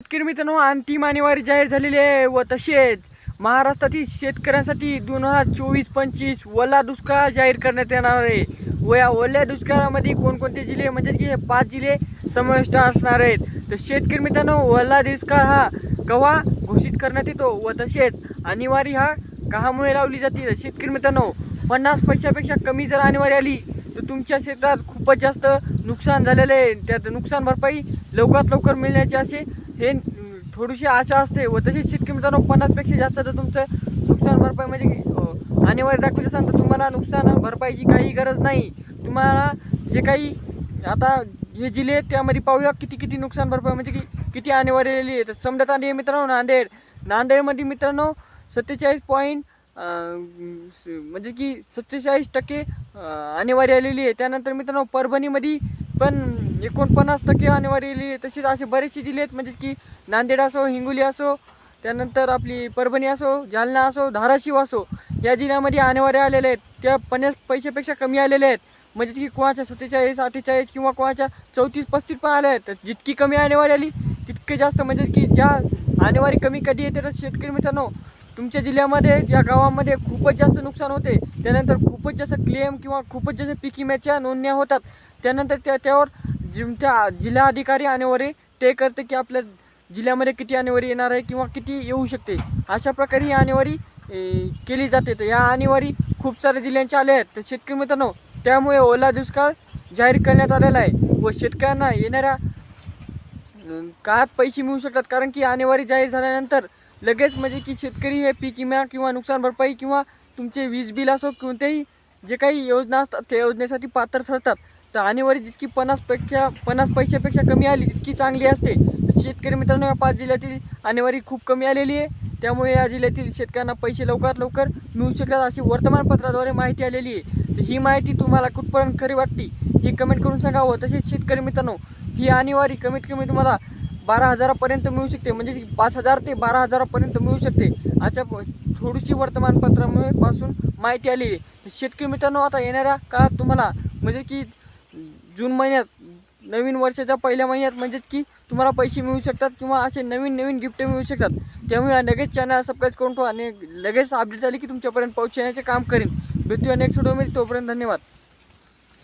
शेतकरी मित्रांनो अंतिम आणीवारी जाहीर झालेली आहे. व तसेच महाराष्ट्रातील शेतकऱ्यांसाठी दोन हजार चोवीस पंचवीस ओला दुष्काळ जाहीर करण्यात येणार आहे. व या ओल्या दुष्काळामध्ये कोणकोणते जिल्हे म्हणजेच की पाच जिल्हे समाविष्ट असणार आहेत. तर शेतकरी मित्रांनो ओला दुष्काळ हा कवा घोषित करण्यात येतो? व तसेच अनिवार्य हा कहामुळे लावली जाते? शेतकरी मित्रांनो पन्नास पैशापेक्षा कमी जर अनिवार्य आली तर तुमच्या क्षेत्रात खूपच जास्त नुकसान झालेलं आहे. त्यात नुकसान भरपाई लवकरात लवकर मिळण्याचे असे हे थोडीशी आशा असते व तसेच शेतकरी मित्रांनो पन्नासपेक्षा जास्त जर तुमचं नुकसान भरपाई म्हणजे की, दाखवली असाल तर तुम्हाला नुकसान भरपाईची काही गरज नाही. तुम्हाला जे काही आता हे जिल्हे आहेत त्यामध्ये पाहूया किती किती नुकसान भरपाई म्हणजे की किती अनिवार्य आलेली आहे तर समजत आहे मित्रांनो नांदेड. नांदेडमध्ये मित्रांनो सत्तेचाळीस पॉईंट म्हणजे की सत्तेचाळीस टक्के अनिवार्य आलेली आहे. त्यानंतर मित्रांनो परभणीमध्ये पण एकोणपन्नास टक्के आणीवारी लिहिली. तशीच तसेच असे बरेचसे जिल्हे आहेत. म्हणजे की नांदेड असो हिंगोली असो त्यानंतर आपली परभणी असो जालना असो धाराशिव असो या जिल्ह्यामध्ये आणीवारी आलेल्या आहेत. त्या पन्नास पैशापेक्षा कमी आलेल्या आहेत. म्हणजे की कोणाच्या सत्तेचाळीस अठ्ठेचाळीस किंवा कोणाच्या चौतीस पस्तीस पण आल्या आहेत. जितकी कमी आणीवारी आली तितके जास्त म्हणजे की ज्या आणीवारी कमी कधी येते तर शेतकरी मित्रांनो तुमच्या जिल्ह्यामध्ये ज्या गावामध्ये खूपच जास्त नुकसान होते त्यानंतर खूपच जास्त क्लेम किंवा खूपच जास्त पीक विम्याच्या नोंदण्या होतात. त्यानंतर त्या त्यावर जिमच्या जिल्हा अधिकारी आणेवारी ते करते की आपल्या जिल्ह्यामध्ये किती आणेवारी येणार आहे किंवा किती येऊ शकते. अशा प्रकारे ही आणेवारी केली जाते. तर या आणेवारी खूप साऱ्या जिल्ह्यांच्या आल्या आहेत. तर शेतकरी मित्रांनो त्यामुळे ओला दुष्काळ जाहीर करण्यात आलेला आहे व शेतकऱ्यांना येणाऱ्या काळात पैसे मिळू शकतात. कारण की आणेवारी जाहीर झाल्यानंतर लगेच म्हणजे की शेतकरी हे पीक विमा किंवा नुकसान भरपाई किंवा तुमचे वीज बिल असो कोणत्याही जे काही योजना असतात त्या योजनेसाठी पात्र ठरतात. तर आणेवारी जितकी पन्नासपेक्षा पन्नास पैशापेक्षा कमी आली तितकी चांगली असते. शेतकरी मित्रांनो या पाच जिल्ह्यातील आणेवारी खूप कमी आलेली आहे. त्यामुळे या जिल्ह्यातील शेतकऱ्यांना पैसे लवकरात लवकर मिळू शकतात अशी वर्तमानपत्राद्वारे माहिती आलेली आहे. तर ही माहिती तुम्हाला कुठपर्यंत खरी वाटली ही कमेंट करून सांगावं. तसेच शेतकरी मित्रांनो ही आणीवारी कमीत कमी तुम्हाला बारा हजारापर्यंत मिळू शकते. म्हणजे पाच हजार ते बारा हजारापर्यंत मिळू शकते. अशा थोडीशी वर्तमानपत्रामुळे पासून माहिती आली आहे. शेतकरी मित्रांनो आता येणाऱ्या काळात तुम्हाला म्हणजे की जून महिन्यात नवीन वर्षाच्या पहिल्या महिन्यात म्हणजेच की तुम्हाला पैसे मिळू शकतात किंवा असे नवीन नवीन गिफ्ट मिळू शकतात. त्यामुळे लगेच चॅनल सबस्क्राईब करून ठेवा आणि लगेच अपडेट आली की तुमच्यापर्यंत पोहोचण्याचे काम करेन. भेटूया नेक्स्ट व्हिडिओमध्ये तोपर्यंत धन्यवाद.